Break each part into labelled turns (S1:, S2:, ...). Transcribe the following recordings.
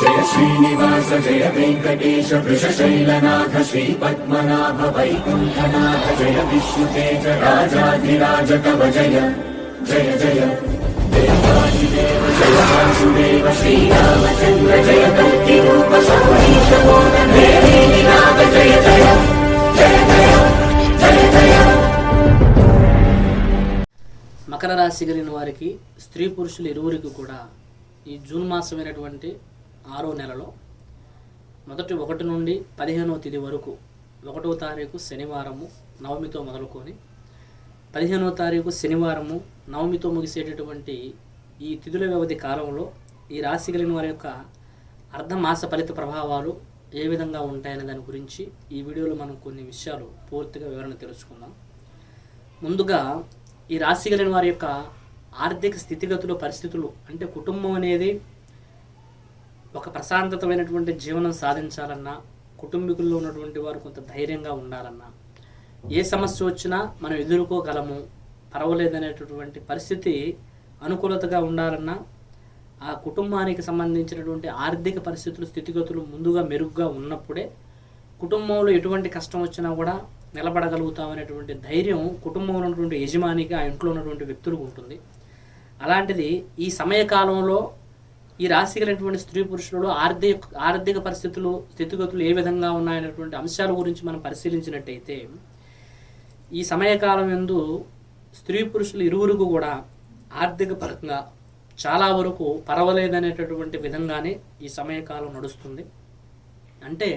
S1: జయ శ్రీనివాస జయ వెంకటేశ వృషశైలనాథ శ్రీ పద్మనాభ వైకుంఠనాథ జయ విష్ణుతేజ రాజాధిరాజ కవ జయ జయ జయ. దేవాదిదేవ జయ వాసుదేవ శ్రీరామచంద్ర జయ కల్కి రూప సౌరీశ నాథ జయ జయ జయ జయ జయ జయ.
S2: మకర రాశి కలిగిన వారికి స్త్రీ పురుషులు ఇరువురికి కూడా ఈ జూన్ మాసమైనటువంటి ఆరో నెలలో మొదటి ఒకటి నుండి పదిహేనవ తేదీ వరకు ఒకటో తారీఖు శనివారము నవమితో మొదలుకొని పదిహేనవ తారీఖు శనివారము నవమితో ముగిసేటటువంటి ఈ తిథుల వ్యవధి కాలంలో ఈ రాశి కలిగిన వారి యొక్క అర్ధమాస ఫలిత ప్రభావాలు ఏ విధంగా ఉంటాయనే దాని గురించి ఈ వీడియోలో మనం కొన్ని విషయాలు పూర్తిగా వివరణ తెలుసుకుందాం. ముందుగా ఈ రాశి కలిగిన వారి యొక్క ఆర్థిక స్థితిగతులు పరిస్థితులు అంటే కుటుంబం అనేది ఒక ప్రశాంతతమైనటువంటి జీవనం సాధించాలన్నా కుటుంబీకుల్లో ఉన్నటువంటి వారు కొంత ధైర్యంగా ఉండాలన్నా ఏ సమస్య వచ్చినా మనం ఎదుర్కోగలము పర్వాలేదనేటటువంటి పరిస్థితి అనుకూలతగా ఉండాలన్నా ఆ కుటుంబానికి సంబంధించినటువంటి ఆర్థిక పరిస్థితులు స్థితిగతులు ముందుగా మెరుగ్గా ఉన్నప్పుడే కుటుంబంలో ఎటువంటి కష్టం వచ్చినా కూడా నిలబడగలుగుతామనేటువంటి ధైర్యం కుటుంబంలో ఉన్నటువంటి యజమానికి ఆ ఇంట్లో ఉన్నటువంటి వ్యక్తులకు ఉంటుంది. అలాంటిది ఈ సమయకాలంలో ఈ రాశి కలిగినటువంటి స్త్రీ పురుషులలో ఆర్థిక ఆర్థిక పరిస్థితులు స్థితిగతులు ఏ విధంగా ఉన్నాయనేటువంటి అంశాల గురించి మనం పరిశీలించినట్టయితే ఈ సమయకాలం ఎందు స్త్రీ పురుషులు ఇరువురుకు కూడా ఆర్థిక పరంగా చాలా వరకు పర్వాలేదనేటటువంటి విధంగానే ఈ సమయకాలం నడుస్తుంది. అంటే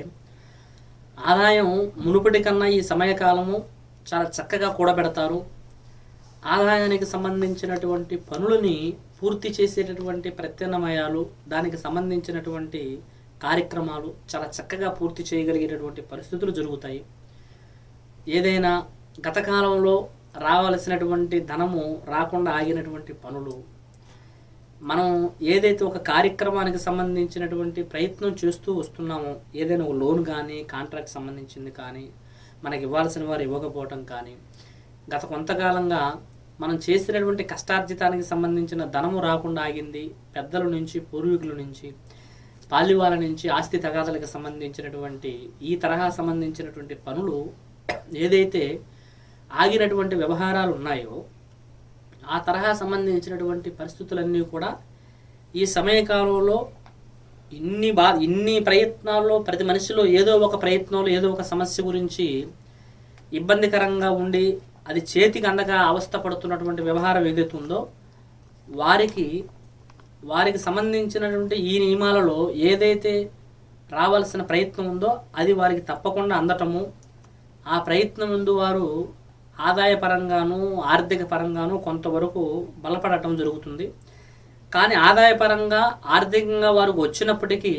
S2: ఆదాయం మునుపటి కన్నా ఈ సమయకాలము చాలా చక్కగా కూడబెడతారు. ఆదాయానికి సంబంధించినటువంటి పనులని పూర్తి చేసేటటువంటి ప్రత్యామ్నాయాలు దానికి సంబంధించినటువంటి కార్యక్రమాలు చాలా చక్కగా పూర్తి చేయగలిగేటటువంటి పరిస్థితులు జరుగుతాయి. ఏదైనా గత కాలంలో రావలసినటువంటి ధనము రాకుండా ఆగినటువంటి పనులు మనం ఏదైతే ఒక కార్యక్రమానికి సంబంధించినటువంటి ప్రయత్నం చేస్తూ వస్తున్నామో ఏదైనా ఒక లోన్ కానీ కాంట్రాక్ట్ సంబంధించింది కానీ మనకి ఇవ్వాల్సిన వారు ఇవ్వకపోవటం కానీ గత కొంతకాలంగా మనం చేసినటువంటి కష్టార్జితానికి సంబంధించిన ధనము రాకుండా ఆగింది. పెద్దల నుంచి పూర్వీకుల నుంచి బాల్యవాల నుంచి ఆస్తి తగాదలకు సంబంధించినటువంటి ఈ తరహా సంబంధించినటువంటి పనులు ఏదైతే ఆగినటువంటి వ్యవహారాలు ఉన్నాయో ఆ తరహా సంబంధించినటువంటి పరిస్థితులన్నీ కూడా ఈ సమయకాలంలో ఇన్ని బా ఇన్ని ప్రయత్నాల్లో ప్రతి మనిషిలో ఏదో ఒక ప్రయత్నంలో ఏదో ఒక సమస్య గురించి ఇబ్బందికరంగా ఉండి అది చేతికి అందక అవస్థ పడుతున్నటువంటి వ్యవహారం ఏదైతే ఉందో వారికి వారికి సంబంధించినటువంటి ఈ నియమాలలో ఏదైతే రావాల్సిన ప్రయత్నం ఉందో అది వారికి తప్పకుండా అందటము. ఆ ప్రయత్నం ముందు వారు ఆదాయపరంగాను ఆర్థిక పరంగాను కొంతవరకు బలపడటం జరుగుతుంది. కానీ ఆదాయపరంగా ఆర్థికంగా వారికి వచ్చినప్పటికీ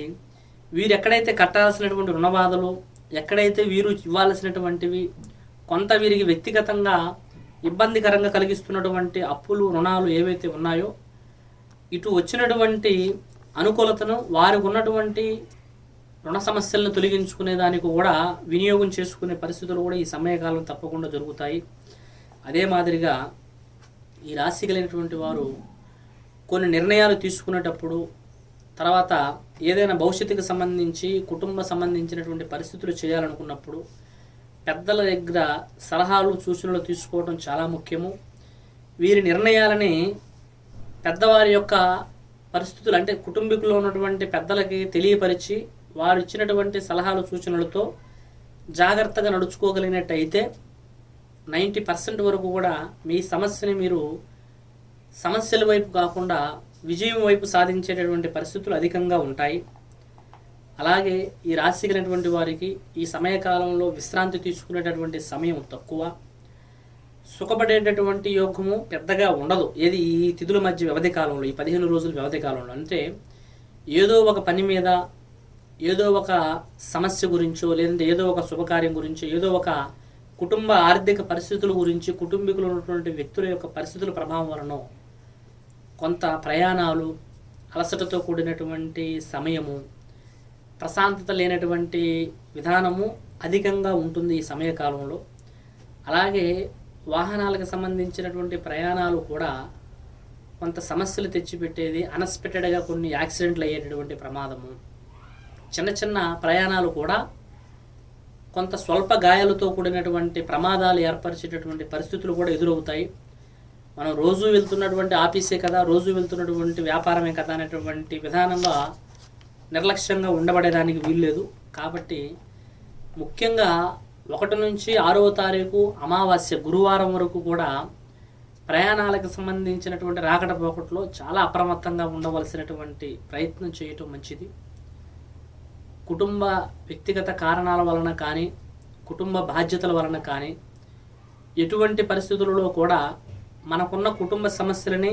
S2: వీరు ఎక్కడైతే కట్టాల్సినటువంటి రుణబాధలు ఎక్కడైతే వీరు ఇవ్వాల్సినటువంటివి కొంత వీరికి వ్యక్తిగతంగా ఇబ్బందికరంగా కలిగిస్తున్నటువంటి అప్పులు రుణాలు ఏవైతే ఉన్నాయో ఇటు వచ్చినటువంటి అనుకూలతను వారికి ఉన్నటువంటి రుణ సమస్యలను తొలగించుకునే దానికి కూడా వినియోగం చేసుకునే పరిస్థితులు కూడా ఈ సమయకాలం తప్పకుండా జరుగుతాయి. అదే మాదిరిగా ఈ రాశి కలిగినటువంటి వారు కొన్ని నిర్ణయాలు తీసుకునేటప్పుడు తర్వాత ఏదైనా భవిష్యత్తుకు సంబంధించి కుటుంబ సంబంధించినటువంటి పరిస్థితులు చేయాలనుకున్నప్పుడు పెద్దల దగ్గర సలహాలు సూచనలు తీసుకోవడం చాలా ముఖ్యము. వీరి నిర్ణయాలని పెద్దవారి యొక్క పరిస్థితులు అంటే కుటుంబీకుల్లో ఉన్నటువంటి పెద్దలకి తెలియపరిచి వారు ఇచ్చినటువంటి సలహాలు సూచనలతో జాగ్రత్తగా నడుచుకోగలిగినట్టయితే నైంటీ పర్సెంట్ వరకు కూడా మీ సమస్యని మీరు సమస్యల వైపు కాకుండా విజయం వైపు సాధించేటటువంటి పరిస్థితులు అధికంగా ఉంటాయి. అలాగే ఈ రాశి కలిగినటువంటి వారికి ఈ సమయకాలంలో విశ్రాంతి తీసుకునేటటువంటి సమయం తక్కువ. సుఖపడేటటువంటి యోగము పెద్దగా ఉండదు. ఏది ఈ తిథుల మధ్య వ్యవధి కాలంలో ఈ పదిహేను రోజుల వ్యవధి కాలంలో అంటే ఏదో ఒక పని మీద ఏదో ఒక సమస్య గురించో లేదంటే ఏదో ఒక శుభకార్యం గురించో ఏదో ఒక కుటుంబ ఆర్థిక పరిస్థితుల గురించి కుటుంబీకులు ఉన్నటువంటి వ్యక్తుల యొక్క పరిస్థితుల ప్రభావం వలన కొంత ప్రయాణాలు అలసటతో కూడినటువంటి సమయము ప్రశాంతత లేనటువంటి విధానము అధికంగా ఉంటుంది ఈ సమయకాలంలో అలాగే వాహనాలకు సంబంధించినటువంటి ప్రయాణాలు కూడా కొంత సమస్యలు తెచ్చిపెట్టేది అన్ఎక్స్పెక్టెడ్గా కొన్ని యాక్సిడెంట్లు అయ్యేటటువంటి ప్రమాదము. చిన్న చిన్న ప్రయాణాలు కూడా కొంత స్వల్ప గాయాలతో కూడినటువంటి ప్రమాదాలు ఏర్పరిచేటటువంటి పరిస్థితులు కూడా ఎదురవుతాయి. మనం రోజు వెళ్తున్నటువంటి ఆఫీసే కదా రోజు వెళ్తున్నటువంటి వ్యాపారమే కదా అనేటువంటి విధానంగా నిర్లక్ష్యంగా ఉండబడేదానికి వీల్లేదు. కాబట్టి ముఖ్యంగా ఒకటి నుంచి ఆరవ తారీఖు అమావాస్య గురువారం వరకు కూడా ప్రయాణాలకు సంబంధించినటువంటి రాకట పోకట్లో చాలా అప్రమత్తంగా ఉండవలసినటువంటి ప్రయత్నం చేయటం మంచిది. కుటుంబ వ్యక్తిగత కారణాల వలన కానీ కుటుంబ బాధ్యతల వలన కానీ ఎటువంటి పరిస్థితులలో కూడా మనకున్న కుటుంబ సమస్యలని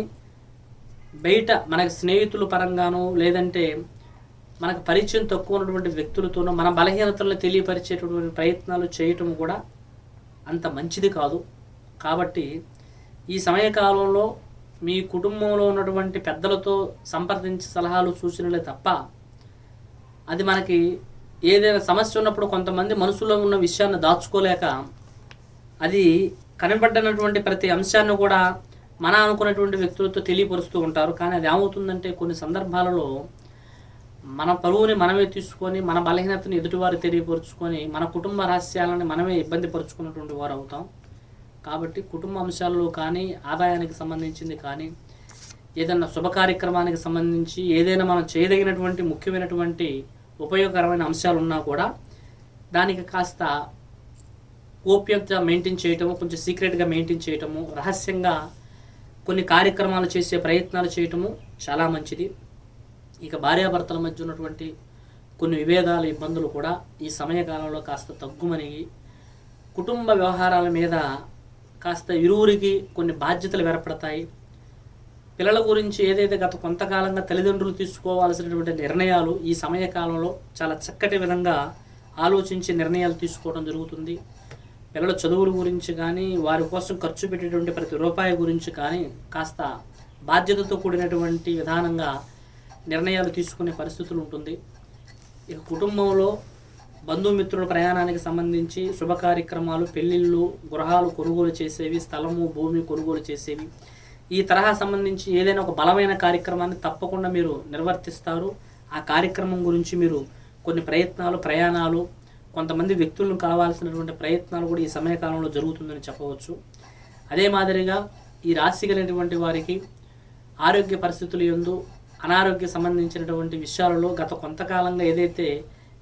S2: బయట మన స్నేహితుల పరంగానో లేదంటే మనకు పరిచయం తక్కువ ఉన్నటువంటి వ్యక్తులతోనూ మన బలహీనతలను తెలియపరిచేటటువంటి ప్రయత్నాలు చేయటం కూడా అంత మంచిది కాదు. కాబట్టి ఈ సమయకాలంలో మీ కుటుంబంలో ఉన్నటువంటి పెద్దలతో సంప్రదించి సలహాలు సూచనలే తప్ప అది మనకి ఏదైనా సమస్య ఉన్నప్పుడు కొంతమంది మనసులో ఉన్న విషయాన్ని దాచుకోలేక అది కనబడ్డనటువంటి ప్రతి అంశాన్ని కూడా మన అనుకున్నటువంటి వ్యక్తులతో తెలియపరుస్తూ ఉంటారు. కానీ అది ఏమవుతుందంటే కొన్ని సందర్భాలలో మన పరువుని మనమే తీసుకొని మన బలహీనతను ఎదుటివారు తెలియపరుచుకొని మన కుటుంబ రహస్యాలను మనమే ఇబ్బంది పరుచుకున్నటువంటి వారు అవుతాం. కాబట్టి కుటుంబ అంశాల్లో కానీ ఆదాయానికి సంబంధించింది కానీ ఏదైనా శుభ కార్యక్రమానికి సంబంధించి ఏదైనా మనం చేయదగినటువంటి ముఖ్యమైనటువంటి ఉపయోగకరమైన అంశాలు ఉన్నా కూడా దానికి కాస్త గోప్యత మెయింటైన్ చేయటము కొంచెం సీక్రెట్గా మెయింటైన్ చేయటము రహస్యంగా కొన్ని కార్యక్రమాలు చేసే ప్రయత్నాలు చేయటము చాలా మంచిది. ఇక భార్యాభర్తల మధ్య ఉన్నటువంటి కొన్ని విభేదాలు ఇబ్బందులు కూడా ఈ సమయకాలంలో కాస్త తగ్గుమనిగి కుటుంబ వ్యవహారాల మీద కాస్త ఇరువురికి కొన్ని బాధ్యతలు ఏర్పడతాయి. పిల్లల గురించి ఏదైతే గత కొంతకాలంగా తల్లిదండ్రులు తీసుకోవాల్సినటువంటి నిర్ణయాలు ఈ సమయకాలంలో చాలా చక్కటి విధంగా ఆలోచించి నిర్ణయాలు తీసుకోవడం జరుగుతుంది. పిల్లల చదువుల గురించి కానీ వారి కోసం ఖర్చు పెట్టేటువంటి ప్రతి రూపాయి గురించి కానీ కాస్త బాధ్యతతో కూడినటువంటి విధానంగా నిర్ణయాలు తీసుకునే పరిస్థితులు ఉంటుంది. ఇక కుటుంబంలో బంధుమిత్రుల ప్రయాణానికి సంబంధించి శుభ కార్యక్రమాలు పెళ్ళిళ్ళు గృహాలు కొనుగోలు చేసేవి స్థలము భూమి కొనుగోలు చేసేవి. ఈ తరహా సంబంధించి ఏదైనా ఒక బలమైన కార్యక్రమాన్ని తప్పకుండా మీరు నిర్వర్తిస్తారు. ఆ కార్యక్రమం గురించి మీరు కొన్ని ప్రయత్నాలు ప్రయాణాలు కొంతమంది వ్యక్తులను కలవాల్సినటువంటి ప్రయత్నాలు కూడా ఈ సమయకాలంలో జరుగుతుందని చెప్పవచ్చు. అదే మాదిరిగా ఈ రాశి కలిగినటువంటి వారికి ఆరోగ్య పరిస్థితులు ఎందు అనారోగ్య సంబంధించినటువంటి విషయాలలో గత కొంతకాలంగా ఏదైతే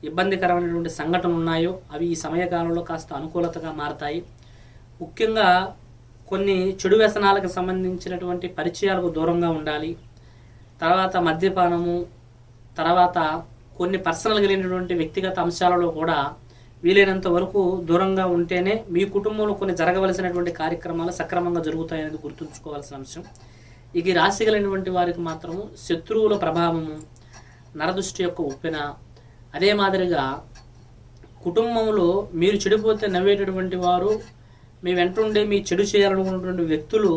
S2: ఇబ్బందికరమైనటువంటి సంఘటనలు ఉన్నాయో అవి ఈ సమయకాలంలో కాస్త అనుకూలతగా మారతాయి. ముఖ్యంగా కొన్ని చెడు వ్యసనాలకు సంబంధించినటువంటి పరిచయాలకు దూరంగా ఉండాలి. తర్వాత మద్యపానము తర్వాత కొన్ని పర్సనల్ కలిగినటువంటి వ్యక్తిగత అంశాలలో కూడా వీలైనంత వరకు దూరంగా ఉంటేనే మీ కుటుంబంలో కొన్ని జరగవలసినటువంటి కార్యక్రమాలు సక్రమంగా జరుగుతాయనేది గుర్తుంచుకోవాల్సిన అంశం. ఇక ఈ రాశి కలిగినటువంటి వారికి మాత్రము శత్రువుల ప్రభావము నరదృష్టి యొక్క ఉప్పెన. అదే మాదిరిగా కుటుంబంలో మీరు చెడిపోతే నవ్వేటటువంటి వారు మీ వెంటుండే మీ చెడు చేయాలనుకున్నటువంటి వ్యక్తులు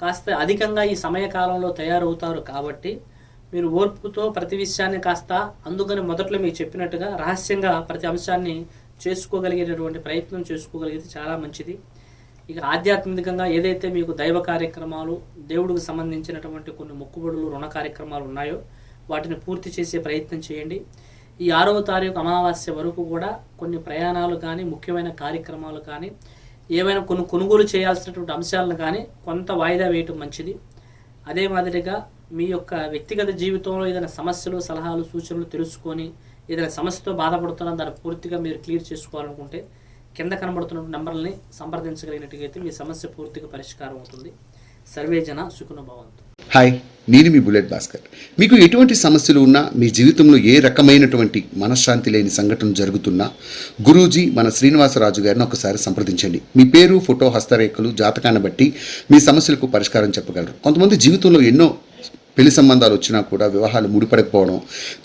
S2: కాస్త అధికంగా ఈ సమయకాలంలో తయారవుతారు కాబట్టి మీరు ఓర్పుతో ప్రతి విషయాన్ని కాస్త అందుకని మొదట్లో మీకు చెప్పినట్టుగా రహస్యంగా ప్రతి అంశాన్ని చేసుకోగలిగేటటువంటి ప్రయత్నం చేసుకోగలిగితే చాలా మంచిది. ఇక ఆధ్యాత్మికంగా ఏదైతే మీకు దైవ కార్యక్రమాలు దేవుడికి సంబంధించినటువంటి కొన్ని మొక్కుబడులు రుణ కార్యక్రమాలు ఉన్నాయో వాటిని పూర్తి చేసే ప్రయత్నం చేయండి. ఈ ఆరవ తారీఖు అమావాస్య వరకు కూడా కొన్ని ప్రయాణాలు కానీ ముఖ్యమైన కార్యక్రమాలు కానీ ఏవైనా కొన్ని కొనుగోలు చేయాల్సినటువంటి అంశాలను కానీ కొంత వాయిదా వేయటం మంచిది. అదే మాదిరిగా మీ యొక్క వ్యక్తిగత జీవితంలో ఏదైనా సమస్యలు సలహాలు సూచనలు తెలుసుకొని ఏదైనా సమస్యతో బాధపడుతున్నా దాన్ని పూర్తిగా మీరు క్లియర్ చేసుకోవాలనుకుంటే కింద కనబడుతున్న నంబర్ని సంప్రదించగలిగినట్టుగైతే మీ సమస్య పూర్తిగా పరిష్కారం అవుతుంది. సర్వే జన భవంతు.
S3: హాయ్ నేను మీ బుల్లెట్ భాస్కర్. మీకు ఎటువంటి సమస్యలు ఉన్నా మీ జీవితంలో ఏ రకమైనటువంటి మనశ్శాంతి లేని సంఘటన జరుగుతున్నా గురూజీ మన శ్రీనివాసరాజు గారిని ఒకసారి సంప్రదించండి. మీ పేరు ఫోటో హస్తరేఖలు జాతకాన్ని బట్టి మీ సమస్యలకు పరిష్కారం చెప్పగలరు. కొంతమంది జీవితంలో ఎన్నో పెళ్ళి సంబంధాలు వచ్చినా కూడా వివాహాలు ముడిపడకపోవడం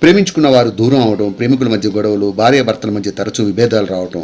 S3: ప్రేమించుకున్న వారు దూరం అవడం ప్రేమికుల మధ్య గొడవలు భార్యాభర్తల మధ్య తరచూ విభేదాలు రావడం